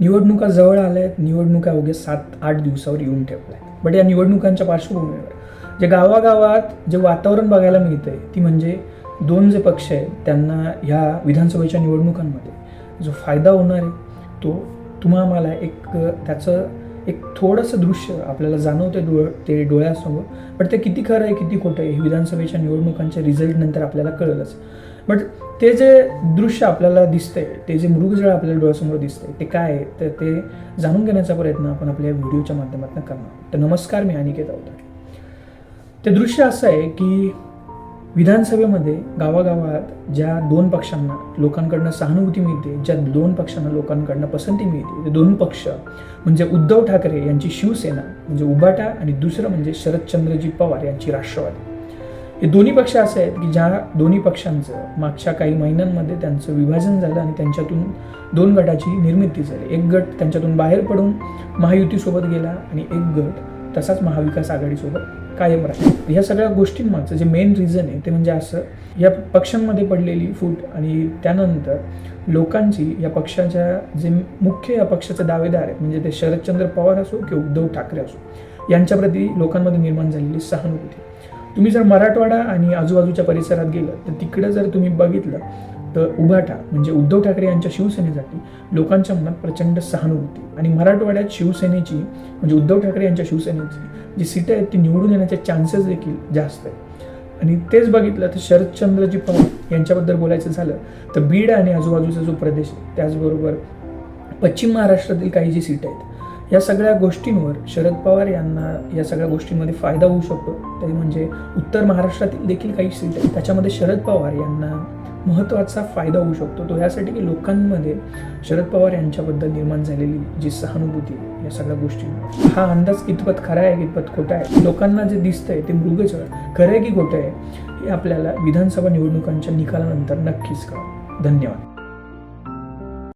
निवडणुका जवळ आल्या आहेत निवडणुका अवघ्या सात आठ दिवसावर येऊन ठेवल्या आहेत. बट या निवडणुकांच्या पार्श्वभूमीवर जे गावागावात जे वातावरण बघायला मिळतंय ती म्हणजे दोन जे पक्ष आहेत त्यांना ह्या विधानसभेच्या निवडणुकांमध्ये जो फायदा होणार आहे तो तुम्हा मला एक त्याचं एक थोडंसं दृश्य आपल्याला जाणवते डोळ ते डोळ्यासमोर. बट ते किती खरं आहे किती खोटं आहे हे विधानसभेच्या निवडणुकांच्या रिझल्टनंतर आपल्याला कळलंच. बट ते जे दृश्य आपल्याला दिसतंय ते जे मृगजळ आपल्याला डोळ्यासमोर दिसतंय ते काय आहे? तर ते जाणून घेण्याचा प्रयत्न आपण आपल्या व्हिडिओच्या माध्यमातून करणार तर नमस्कार मी अनिकेत अवतार. ते दृश्य असं आहे की विधानसभेमध्ये गावागावात ज्या दोन पक्षांना लोकांकडनं सहानुभूती मिळते ज्या दोन पक्षांना लोकांकडनं पसंती मिळते ते दोन पक्ष म्हणजे उद्धव ठाकरे यांची शिवसेना म्हणजे उबाटा आणि दुसरं म्हणजे शरदचंद्रजी पवार यांची राष्ट्रवादी. हे दोन्ही पक्ष असे आहेत की ज्या दोन्ही पक्षांचं मागच्या काही महिन्यांमध्ये त्यांचं विभाजन झालं आणि त्यांच्यातून दोन गटाची निर्मिती झाली. एक गट त्यांच्यातून बाहेर पडून महायुतीसोबत गेला आणि एक गट तसाच महाविकास आघाडीसोबत कायम राहिला. ह्या सगळ्या गोष्टींमागचं जे मेन रिझन आहे ते म्हणजे असं या पक्षांमध्ये पडलेली फूट आणि त्यानंतर लोकांची या पक्षाच्या जे मुख्य या पक्षाचे दावेदार आहेत म्हणजे ते शरदचंद्र पवार असो किंवा उद्धव ठाकरे असो यांच्याप्रती लोकांमध्ये निर्माण झालेली सहानुभूती. तुम्ही जर मराठवाडा आणि आजूबाजूच्या परिसरात गेलं तर तिकडं जर तुम्ही बघितलं तर उभाटा म्हणजे उद्धव ठाकरे यांच्या शिवसेनेसाठी लोकांच्या मनात प्रचंड सहानुभूती. आणि मराठवाड्यात शिवसेनेची म्हणजे उद्धव ठाकरे यांच्या शिवसेनेची जी सीटं आहेत ती निवडून येण्याचे चान्सेस देखील जास्त आहेत. आणि तेच बघितलं तर शरदचंद्रजी पवार यांच्याबद्दल बोलायचं झालं तर बीड आणि आजूबाजूचा जो प्रदेश आहे त्याचबरोबर पश्चिम महाराष्ट्रातील काही जी सीट आहेत या सगळ्या गोष्टींवर शरद पवार यांना या सगळ्या गोष्टींमध्ये फायदा होऊ शकतो. ते म्हणजे उत्तर महाराष्ट्रातील देखील काही सीट आहेत. त्याच्यामध्ये शरद पवार यांना महत्त्वाचा फायदा होऊ शकतो. तो यासाठी की लोकांमध्ये शरद पवार यांच्याबद्दल निर्माण झालेली जी सहानुभूती या सगळ्या गोष्टी हा अंदाज कितपत खरा आहे कितपत खोटा आहे लोकांना जे दिसतंय ते मृगजळ खरं आहे की खोटं आहे हे आपल्याला विधानसभा निवडणुकांच्या निकालानंतर नक्कीच कळेल. धन्यवाद.